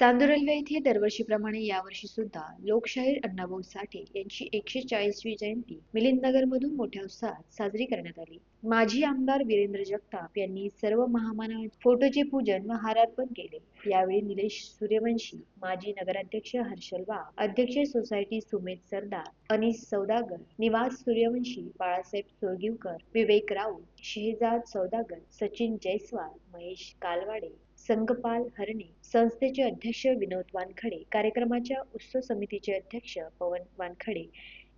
Chandur railway येथे दरवर्षीप्रमाणे यावर्षी सुद्धा लोकशाहीर अण्णाभाऊ साठे यांची एकशे चाळीसवी जयंती मिलिंद नगरमधून मोठ्या उत्साहात साजरी करण्यात आली. माजी आमदार वीरेंद्र जगताप यांनी सर्व महामानव फोटोचे पूजन व हारार्पण केले. यावेळी निलेश सूर्यवंशी माजी नगराध्यक्ष हर्षल वाघ अध्यक्ष सोसायटी सुमेध सरदार अनिस सौदागर निवास सूर्यवंशी बाळासाहेब सोळगिवकर विवेक राऊत शेहजाद सौदागर सचिन जयस्वाल महेश कालवाडे संगपाल हरणे संस्थेचे अध्यक्ष विनोद वानखडे कार्यक्रमाच्या उत्सव समितीचे अध्यक्ष पवन वानखडे.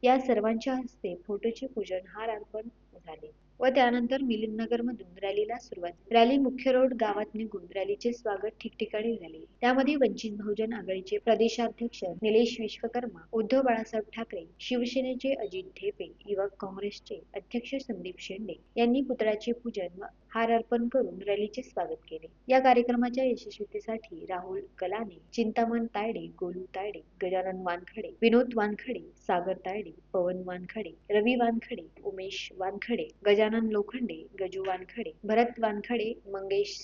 या सर्वांच्या हस्ते फोटोचे पूजन हार अर्पण झाले. व त्यानंतर मिलिंदनगर मधून रॅलीला सुरुवात रॅली मुख्य रोड गावात निघून रॅलीचे स्वागत ठिकठिकाणी झाले. त्यामध्ये वंचित बहुजन आघाडीचे प्रदेशाध्यक्ष निलेश विश्वकर्मा उद्धव बाळासाहेब ठाकरे शिवसेनेचे अजित ढेपे युवक काँग्रेसचे अध्यक्ष संदीप शेंडे यांनी पुतळ्याचे पूजन व हार अर्पण करून रॅलीचे स्वागत केले. या कार्यक्रमाच्या यशस्वीतेसाठी राहुल कलाने चिंतामण तायडे गोलू तायडे गजानन वानखडे विनोद वानखडे सागर तायडे पवन वानखडे रवी वानखडे उमेश वानखडे वानखडे गजानन लोखंडे गजू वानखडे भरत वानखडे मंगेश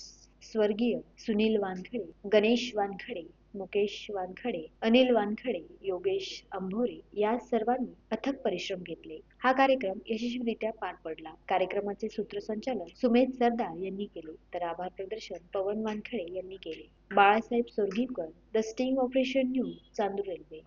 स्वर्गीय सुनील वानखडे गणेश वानखडे मुकेश वानखडे अनिल वानखडे योगेश अंभोरे या सर्वांनी अथक परिश्रम घेतले. हा कार्यक्रम यशस्वीरित्या पार पडला. कार्यक्रमाचे सूत्रसंचालन सुमेध सरदार यांनी केले तर आभार प्रदर्शन पवन वानखडे यांनी केले. Balasaheb Sorgikar the sting operation news Chandur Railway.